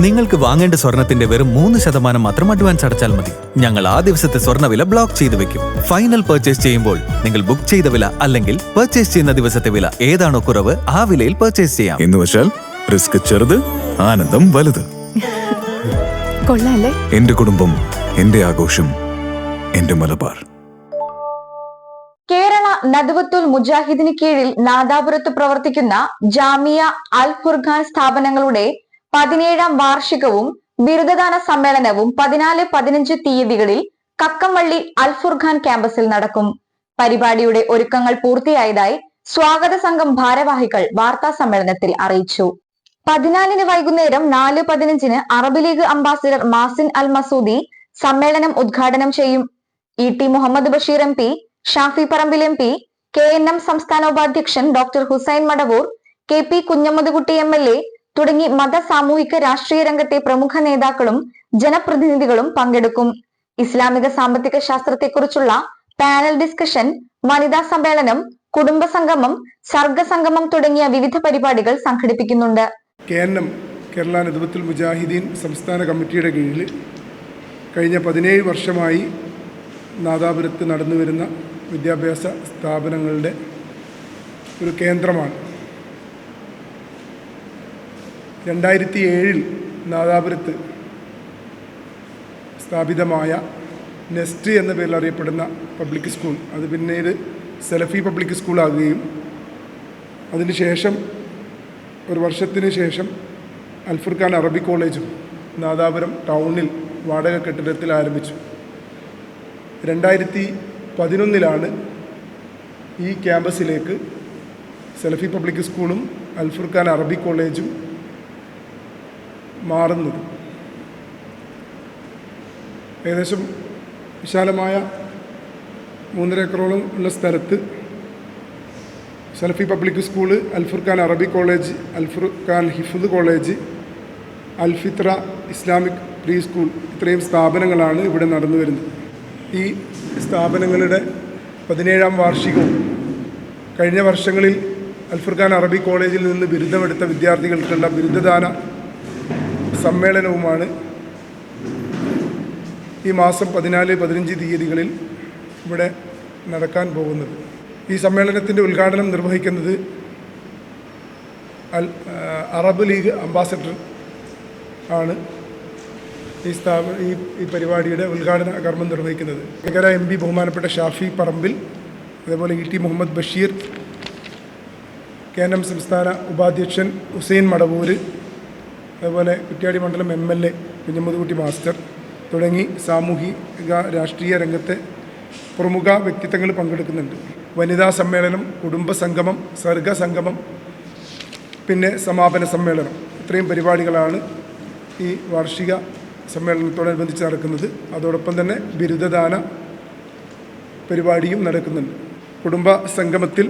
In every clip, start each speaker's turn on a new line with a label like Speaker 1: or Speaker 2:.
Speaker 1: നിങ്ങൾക്ക് വാങ്ങേണ്ട സ്വർണത്തിന്റെ വെറും മൂന്ന് ശതമാനം മാത്രം അഡ്വാൻസ് അടച്ചാൽ മതി. ഞങ്ങൾ ആ ദിവസത്തെ സ്വർണവില ബ്ലോക്ക് ചെയ്തു വെക്കും. ഫൈനൽ പർച്ചേസ് ചെയ്യുമ്പോൾ നിങ്ങൾ ബുക്ക് ചെയ്ത വില അല്ലെങ്കിൽ പർച്ചേസ് ചെയ്യുന്ന ദിവസത്തെ വില ഏതാണോ കുറവ് ആ വിലയിൽ പർച്ചേസ് ചെയ്യാം.
Speaker 2: എന്ന് വെച്ചാൽ റിസ്ക് ചെറുത് ആനന്ദം വലുത്.
Speaker 3: കൊള്ളാല്ലേ?
Speaker 2: എന്റെ കുടുംബം എന്റെ ആഘോഷം എന്റെ മലബാർ.
Speaker 4: കേരള നദവത്തുൽ മുജാഹിദിന് കീഴിൽ നാദാപുരത്ത് പ്രവർത്തിക്കുന്ന ജാമിയ അൽ ഖുർഖാൻ സ്ഥാപനങ്ങളുടെ പതിനേഴാം വാർഷികവും ബിരുദദാന സമ്മേളനവും പതിനാല് പതിനഞ്ച് തീയതികളിൽ കക്കംവള്ളി അൽഫുർഖാൻ ക്യാമ്പസിൽ നടക്കും. പരിപാടിയുടെ ഒരുക്കങ്ങൾ പൂർത്തിയായതായി സ്വാഗത സംഘം ഭാരവാഹികൾ വാർത്താ സമ്മേളനത്തിൽ അറിയിച്ചു. പതിനാലിന് വൈകുന്നേരം നാല് പതിനഞ്ചിന് Arab League ambassador Mazin al Masoodi സമ്മേളനം ഉദ്ഘാടനം ചെയ്യും. E T Muhammad Basheer M P Shafi Parambil M P K N M സംസ്ഥാന ഉപാധ്യക്ഷൻ doctor Hussain Madavoor K P Kunhammadkutty M L A തുടങ്ങി മത സാമൂഹിക രാഷ്ട്രീയ രംഗത്തെ പ്രമുഖ നേതാക്കളും ജനപ്രതിനിധികളും പങ്കെടുക്കും. ഇസ്ലാമിക സാമ്പത്തിക ശാസ്ത്രത്തെക്കുറിച്ചുള്ള പാനൽ ഡിസ്കഷൻ വനിതാ സമ്മേളനം കുടുംബ സംഗമം സർഗസംഗമം തുടങ്ങിയ വിവിധ പരിപാടികൾ സംഘടിപ്പിക്കുന്നുണ്ട്.
Speaker 5: കേരള മുജാഹിദീൻ സംസ്ഥാന കമ്മിറ്റിയുടെ കീഴിൽ കഴിഞ്ഞ പതിനേഴ് വർഷമായി നാദാപുരത്ത് നടന്നുവരുന്ന വിദ്യാഭ്യാസ സ്ഥാപനങ്ങളുടെ ഒരു കേന്ദ്രമാണ്. രണ്ടായിരത്തി ഏഴിൽ നാദാപുരത്ത് സ്ഥാപിതമായ നെസ്റ്റ് എന്ന പേരിൽ അറിയപ്പെടുന്ന പബ്ലിക് സ്കൂൾ. അത് പിന്നീട് സെലഫി പബ്ലിക് സ്കൂളാകുകയും അതിനുശേഷം ഒരു വർഷത്തിന് ശേഷം അൽഫുർഖാൻ അറബി കോളേജും നാദാപുരം ടൗണിൽ വാടക കെട്ടിടത്തിൽ ആരംഭിച്ചു. രണ്ടായിരത്തി പതിനൊന്നിലാണ് ഈ ക്യാമ്പസിലേക്ക് സെലഫി പബ്ലിക് സ്കൂളും അൽഫുർഖാൻ അറബി കോളേജും മാറുന്നത്. ഏകദേശം വിശാലമായ മൂന്നര ഏക്കറോളം ഉള്ള സ്ഥലത്ത് സെൽഫി പബ്ലിക് സ്കൂൾ അൽഫുർഖാൻ അറബി college Alfurqan ഹിഫുദ് college Alfitra Islamic pre school ഇത്രയും സ്ഥാപനങ്ങളാണ് ഇവിടെ നടന്നു വരുന്നത്. ഈ സ്ഥാപനങ്ങളുടെ പതിനേഴാം വാർഷികവും കഴിഞ്ഞ വർഷങ്ങളിൽ അൽഫുർഖാൻ അറബി കോളേജിൽ നിന്ന് ബിരുദമെടുത്ത വിദ്യാർത്ഥികൾക്കുള്ള ബിരുദദാന സമ്മേളനവുമാണ് ഈ മാസം പതിനാല് പതിനഞ്ച് തീയതികളിൽ ഇവിടെ നടക്കാൻ പോകുന്നത്. ഈ സമ്മേളനത്തിന്റെ ഉദ്ഘാടനം നിർവഹിക്കുന്നത് അൽ അറബ് ലീഗ് അംബാസഡർ ആണ് ഈ സ്ഥാപ ഈ ഈ പരിപാടിയുടെ ഉദ്ഘാടന കർമ്മം നിർവഹിക്കുന്നത്. ഭയങ്കര എം പി ബഹുമാനപ്പെട്ട ഷാഫി പറമ്പിൽ അതേപോലെ E T Muhammad Basheer K N M സംസ്ഥാന ഉപാധ്യക്ഷൻ ഹുസൈൻ മടവൂര് അതുപോലെ കുറ്റ്യാടി മണ്ഡലം M L A Kunhammadkutty master തുടങ്ങി സാമൂഹിക രാഷ്ട്രീയ രംഗത്തെ പ്രമുഖ വ്യക്തിത്വങ്ങൾ പങ്കെടുക്കുന്നുണ്ട്. വനിതാ സമ്മേളനം കുടുംബ സംഗമം സംഗമം പിന്നെ സമാപന സമ്മേളനം. ഇത്രയും പരിപാടികളാണ് ഈ വാർഷിക സമ്മേളനത്തോടനുബന്ധിച്ച് നടക്കുന്നത്. അതോടൊപ്പം തന്നെ ബിരുദദാന പരിപാടിയും നടക്കുന്നുണ്ട്. കുടുംബ സംഗമത്തിൽ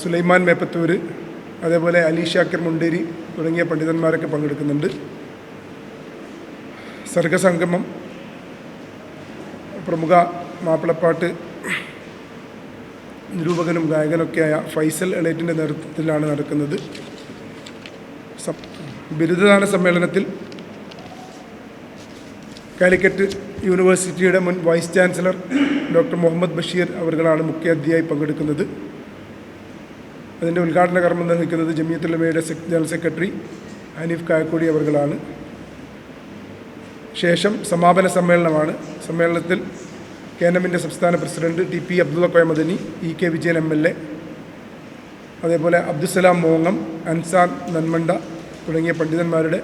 Speaker 5: സുലൈമാൻ മേപ്പത്തൂർ അതേപോലെ അലി ഷാക്കിർ മുണ്ടേരി തുടങ്ങിയ പണ്ഡിതന്മാരൊക്കെ പങ്കെടുക്കുന്നുണ്ട്. സർഗസംഗമം പ്രമുഖ മാപ്പിളപ്പാട്ട് നിരൂപകനും ഗായകനൊക്കെയായ ഫൈസൽ എളേറ്റിന്റെ നേതൃത്വത്തിലാണ് നടക്കുന്നത്. ബിരുദദാന സമ്മേളനത്തിൽ കാലിക്കറ്റ് യൂണിവേഴ്സിറ്റിയുടെ മുൻ vice chancellor doctor Muhammad Basheer അവർകളാണ് മുഖ്യാതിഥിയായി പങ്കെടുക്കുന്നത്. അതിന്റെ ഉദ്ഘാടന കർമ്മം നിർവഹിക്കുന്നത് ജമിയത്തുലമയുടെ ജനറൽ സെക്രട്ടറി ഹനീഫ് കായക്കൊടി അവർകളാണ്. ശേഷം സമാപന സമ്മേളനമാണ്. സമ്മേളനത്തിൽ കെ എൻ എമ്മിന്റെ സംസ്ഥാന president T P Abdullah Koyamadani E K Vijayan M L A അതേപോലെ അബ്ദുസലാം മോങ്ങം അൻസാൻ നന്മണ്ട തുടങ്ങിയ പണ്ഡിതന്മാരുടെ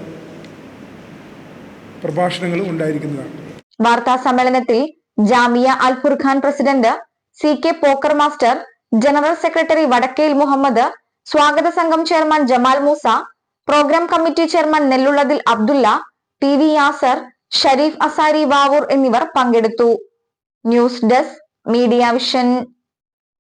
Speaker 5: പ്രഭാഷണങ്ങളും ഉണ്ടായിരിക്കുന്നതാണ്.
Speaker 4: വാർത്താ സമ്മേളനത്തിൽ Jamia Al Furqan president C K Pokker master general secretary Vadakkel Muhammad സ്വാഗത സംഘം chairman Jamal Moosa program committee chairman Nellullathil Abdullah T V Yasar Shareef Asari Vavoor എന്നിവർ പങ്കെടുത്തു. News desk media vision.